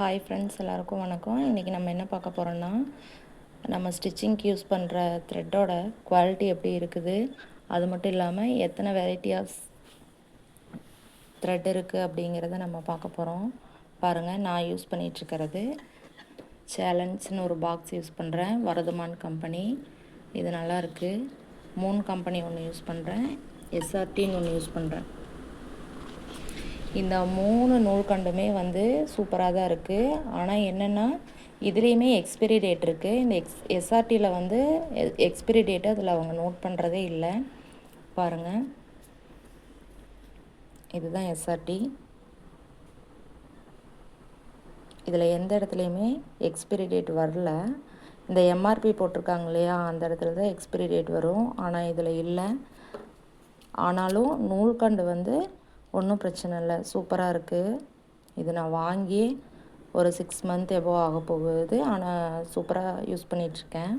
Hi friends எல்லாருக்கும் வணக்கம். இன்றைக்கி நம்ம என்ன பார்க்க போகிறோன்னா நம்ம ஸ்டிச்சிங்க்கு யூஸ் பண்ணுற த்ரெட்டோட குவாலிட்டி எப்படி இருக்குது? அது மட்டும் இல்லாமல் எத்தனை வெரைட்டி ஆஃப் த்ரெட் இருக்குது அப்படிங்கிறத நம்ம பார்க்க போகிறோம் பாருங்கள் நான் யூஸ் பண்ணிகிட்ருக்கிறது சேலன்ஸ்னு ஒரு பாக்ஸ் யூஸ் பண்ணுறேன் வரதுமான் கம்பெனி இது நல்லாயிருக்கு மூணு கம்பெனி ஒன்று யூஸ் பண்ணுறேன் எஸ்ஆர்டின்னு ஒன்று யூஸ் பண்ணுறேன் இந்த மூணு நூல்கண்டுமே வந்து சூப்பராக தான் இருக்குது ஆனால் என்னென்னா இதுலேயுமே எக்ஸ்பிரி டேட் இருக்குது இந்த எக்ஸ் எஸ்ஆர்டியில் வந்து எக்ஸ்பிரி டேட்டு அதில் அவங்க நோட் பண்ணுறதே இல்லை. பாருங்கள் இதுதான் எஸ்ஆர்டி இதில் எந்த இடத்துலையுமே எக்ஸ்பிரி டேட் வரல. இந்த எம்ஆர்பி போட்டிருக்காங்க இல்லையா அந்த இடத்துல தான் எக்ஸ்பிரி டேட் வரும். ஆனால் இதில் இல்லை. ஆனாலும் நூல்கண்டு வந்து ஒன்றும் பிரச்சனை இல்லை. சூப்பராக இருக்குது இது நான் வாங்கி ஒரு சிக்ஸ் மந்த் எபோ ஆக போகுது. ஆனால் சூப்பராக யூஸ் பண்ணிகிட்ருக்கேன்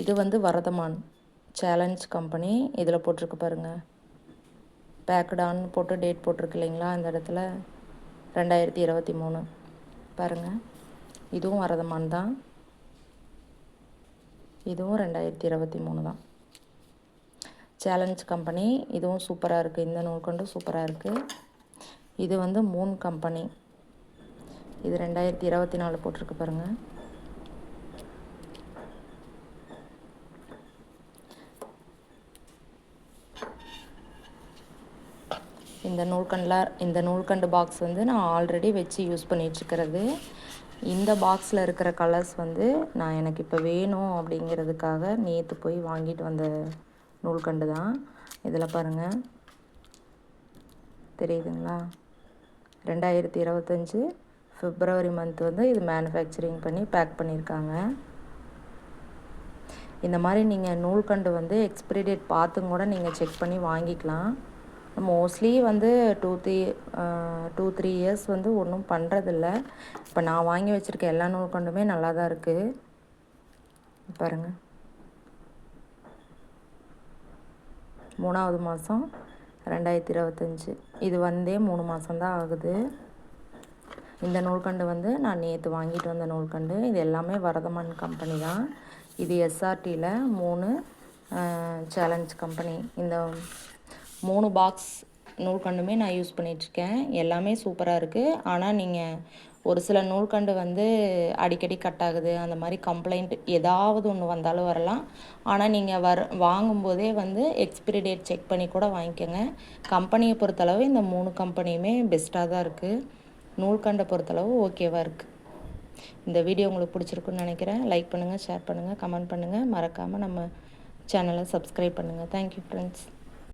இது வந்து வரதமான் சேலஞ்ச் கம்பெனி. இதில் போட்டிருக்கு பாருங்கள் பேக்கடான்னு போட்டு டேட் போட்டிருக்கு இல்லைங்களா? அந்த இடத்துல ரெண்டாயிரத்தி இருபத்தி மூணு. பாருங்கள் இதுவும் வரதமான் தான். இதுவும் ரெண்டாயிரத்தி இருபத்தி மூணு தான். சேலஞ்ச் கம்பெனி இதுவும் சூப்பராக இருக்குது இந்த நூல் சூப்பராக இருக்குது இது வந்து மூன் கம்பெனி இது ரெண்டாயிரத்தி இருபத்தி நாலு போட்டிருக்கு பாருங்கள் இந்த நூல்கண்டில் இந்த நூல்கண்டு பாக்ஸ் வந்து நான் ஆல்ரெடி வச்சு யூஸ் பண்ணிகிட்ருக்கிறது இந்த பாக்ஸில் இருக்கிற கலர்ஸ் வந்து நான் எனக்கு இப்போ வேணும் அப்படிங்கிறதுக்காக நேற்று போய் வாங்கிட்டு வந்த நூல்கண்டு தான் இதில் பாருங்கள் தெரியுதுங்களா? ரெண்டாயிரத்தி இருபத்தஞ்சி ஃபிப்ரவரி மந்த் வந்து இது மேனுஃபேக்சரிங் பண்ணி பேக் பண்ணியிருக்காங்க. இந்த மாதிரி நீங்கள் நூல்கண்டு வந்து எக்ஸ்பிரி டேட் பார்த்தும் கூட நீங்கள் செக் பண்ணி வாங்கிக்கலாம். மோஸ்ட்லி வந்து two three two three years வந்து ஒன்றும் பண்ணுறதில்ல இப்போ நான் வாங்கி வச்சுருக்க எல்லா நூல்கண்டுமே நல்லா தான் இருக்குது பாருங்கள் மூணாவது மாதம் ரெண்டாயிரத்தி இருபத்தஞ்சி. இது வந்தே மூணு மாதம்தான் ஆகுது. இந்த நூல்கண்டு வந்து நான் நேற்று வாங்கிட்டு வந்த நூல்கண்டு. இது எல்லாமே வரதமான் கம்பெனி தான். இது எஸ்ஆர்டியில் மூணு சேலஞ்ச் கம்பெனி இந்த மூணு பாக்ஸ் நூல்கண்டுமே நான் யூஸ் பண்ணிகிட்ருக்கேன் எல்லாமே சூப்பராக இருக்குது ஆனால் நீங்கள் ஒரு சில நூல்கண்டு வந்து அடிக்கடி கட் ஆகுது. அந்த மாதிரி கம்ப்ளைண்ட் ஏதாவது ஒன்று வந்தாலும் வரலாம். ஆனால் நீங்கள் வர வாங்கும்போதே வந்து எக்ஸ்பிரி டேட் செக் பண்ணி கூட வாங்கிக்கோங்க. கம்பெனியை பொறுத்தளவு இந்த மூணு கம்பெனியுமே பெஸ்ட்டாக தான் இருக்குது நூல்கண்டை பொறுத்தளவு ஓகேவாக இருக்குது இந்த வீடியோ உங்களுக்கு பிடிச்சிருக்குன்னு நினைக்கிறேன். லைக் பண்ணுங்கள் ஷேர் பண்ணுங்கள் கமெண்ட் பண்ணுங்கள் மறக்காமல் நம்ம சேனலை சப்ஸ்கிரைப் பண்ணுங்கள் தேங்க்யூ ஃப்ரெண்ட்ஸ்